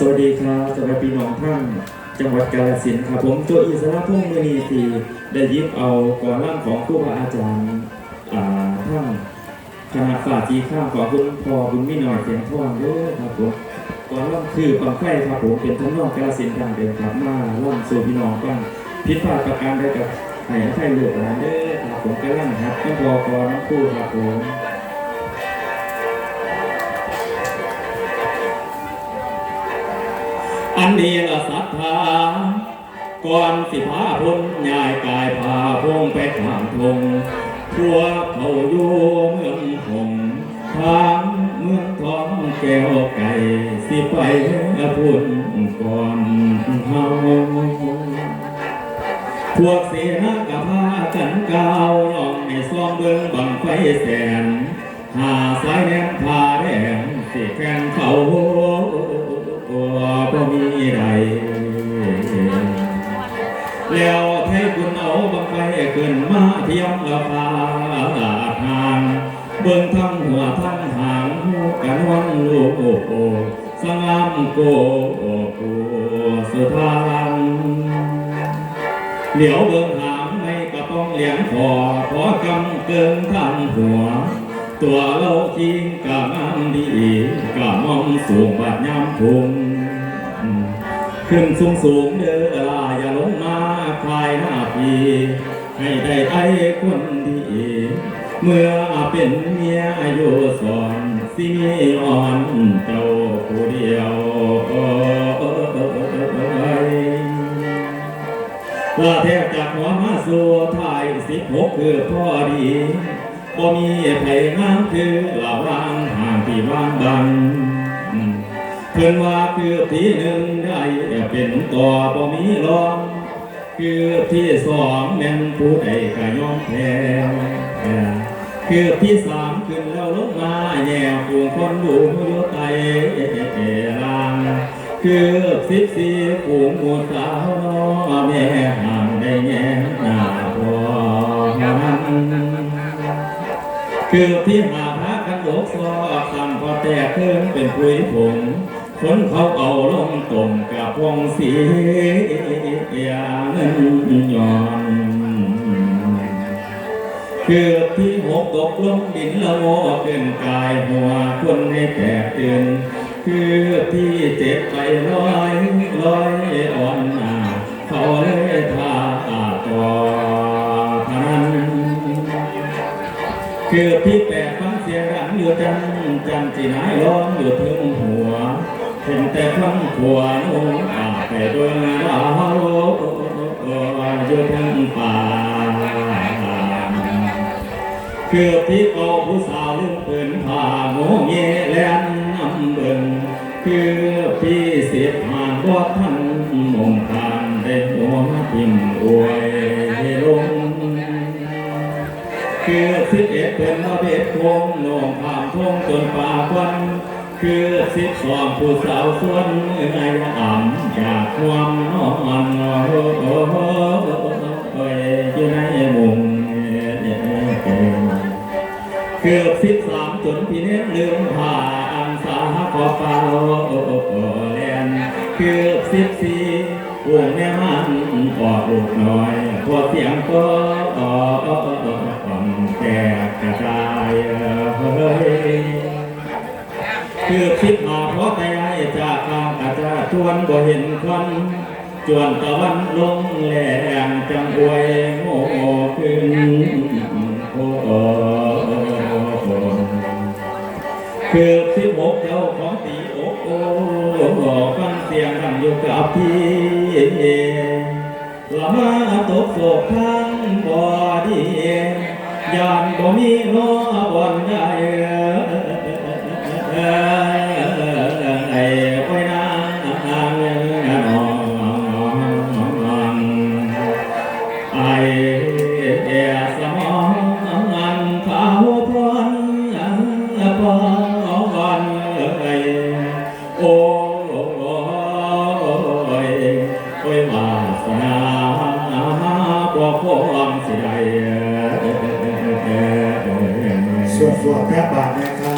สวัสดีครับสวัสดีน้องท่านจังหวัดกาฬสินธุ์ครับผมโจอิสระพงษ์มือนีสีได้ยิบเอาก่อนร่างของครูบาอาจารย์ท่านคณะฝ่าจีข้ามของคุณพ่อบุญมิหน่อยเสียงทองเด้อครับผมก่อนร่างคือปังไฟครับผมเป็นทั้งนองกาฬสินธุ์ทางเดินครับมาล่ำสู่พี่น้องบ้างผิดพลาดประการใดกับให้ใครเหลือหลานเด้อครับผมกำลังครับต้องพอก่อนน้ำคู่ครับผม อันนี้ละศรัทธาก่อนสิพาพ้นยายกายพาพงไปทางทงพวกเขาอยู่เมืองหงทางเมืองทองแก้วไก่สิไปพุ่นก่อนเฮาพวกเสนากับพากันกาวย่องในซองเบิ่งบังไฟแสนหาสายแนมพาแดงสิแข่งเขา แล้คุณเอาบังไฟขึ้นมาเทียมราคาทางเบิ่งทั้งหัวทั้งหางหูกันวังลูกโอสงามโกโกสุทางเหลียวเบิ่งหางในกระป้องเหลียงคอขอกำเกินทางหัว ตัวเราจริงกะงามดีกะมองสูงบาดยามพุง ขึ้นสูงสูงเด้อลาอย่าลงมาคลายหน้าพีให้ได้ไอ้คนดีเมื่อเป็นเมียอายุสอนสิมีอ่อนเจ้าผู้เดียวว่าแทบจากหัวมาสู่ทายสิบหกคือพ่อดีบ่มีไผงามคือละวางห่างที่ว่างบัง พื่อนว่าคือที่หนึ่งได้เป็นต่อบ่มีรองคือที่สองแม่นผู้ใดก็ยอมแพ้คือที่สามขึ้นแล้วลงมาแย่ผู้คนดูอยู่ไตรางคือสิบสี่ผู้หมูสาวน้อแม่ห่างได้แง่หน้าพอมันคือที่หาพระกันโลกซอกสั่งพอแตกเครื่องเป็นผุยผง คนเขาเอาลงตมกับวงสียาเงินย้อนคือที่หกตกลงดินละโมเกินกายหัวคนให้แตกตื่นคือที่เจ็บไปร้อยร้อยอ่อนหนาเขาเลยท่าต่อทนั้นคือพี่แปดฟังเสียงดังอยู่จันจันที่นายร้องอยู่ถึงหัว เห็นแต่ครั้งขวานุ่งอาไปดวงดาวอยู่ทั้งป่าคือพี่เอาผู้สาวลืมเปืนผ่าโมเงแลนนำเบิ่งคือพี่เสียผ่านบ่ทันมองทางได้หัวทิ่มอวยลงคือสิบเอ็ดเป็นมาเบ็ดคงหน่งผ่านทงจนป่าควัน คือสิบสองผู้สาวส่วนในอ่ำจากความนอนโอ้โหอยู่ในมุงคือบสิบสามจนพี่เน้นลืมผ่าอังสาขอเฝ้าแลนคือบสิบสี่วงแม่มันออกลูกน้อยพอเสียงก็ออก วนบ่เห็นควันจวนตะวันลงแหลงจังอวยโง่ขึ้นโอ้โคือสิบหกเจ้าของตีอกโอ้ฟังเสียงดังอยู่กับพี่ละมาตกโศกทั้งบ่ดียานบ่มีโนบ่อนได้ โดยวาสนาบ่พ้องสิไดส่วนตัวแพทบาทนะครับ